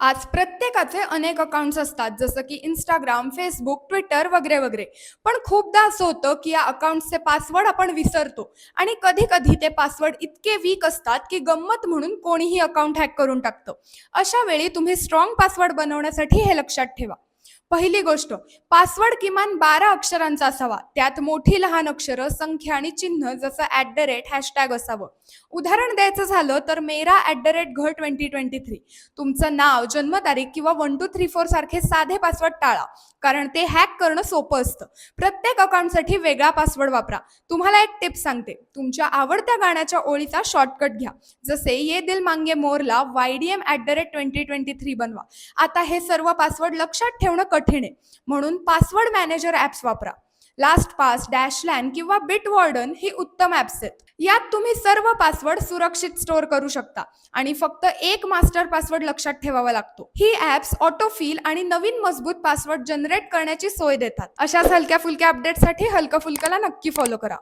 आज प्रत्येकाचे अनेक अकाउंट्स असतात जसं की इंस्टाग्राम फेसबुक ट्विटर वगैरे वगैरे. पण खूपदा असं होतं की या अकाउंट्सचे पासवर्ड आपण विसरतो. आणि कधी कधी ते पासवर्ड इतके वीक असतात की गंमत म्हणून कोणीही अकाउंट हॅक करून टाकतं. अशा वेळी तुम्ही स्ट्रॉंग पासवर्ड बनवण्यासाठी हे लक्षात ठेवा. पहिली गोष्ट पासवर्ड किमान बारा अक्षरांचा असावा. त्यात मोठी लहान अक्षरं संख्या आणि चिन्ह जसं ॲट द रेट हॅशटॅग असावं. उदाहरण द्यायचं झालं तर मेरा ॲट द रेट घर ट्वेंटी ट्वेंटी थ्री तुमचं नाव जन्मतारीख किंवा वन टू थ्री फोर सारखे साधे पासवर्ड टाळा. कारण ते हॅक करणं सोपं असतं. प्रत्येक अकाउंटसाठी वेगळा पासवर्ड वापरा. तुम्हाला एक टिप सांगते. तुमच्या आवडत्या गाण्याच्या ओळीचा शॉर्टकट घ्या. जसे ये दिल मांगे मोरला Y D M at the rate twenty twenty three बनवा. आता हे सर्व पासवर्ड लक्षात ठेवणं कठीण आहे. म्हणून पासवर्ड मॅनेजर ॲप्स वापरा. लास्ट पास डॅशलॅन किंवा बिट वॉर्डन ही उत्तम ॲप्स आहेत. यात तुम्ही सर्व पासवर्ड सुरक्षित स्टोअर करू शकता आणि फक्त एक मास्टर पासवर्ड लक्षात ठेवावा लागतो. ही ॲप्स ऑटोफिल आणि नवीन मजबूत पासवर्ड जनरेट करण्याची सोय देतात. अशाच हलक्या फुलक्या अपडेटसाठी हलका फुलकाला नक्की फॉलो करा.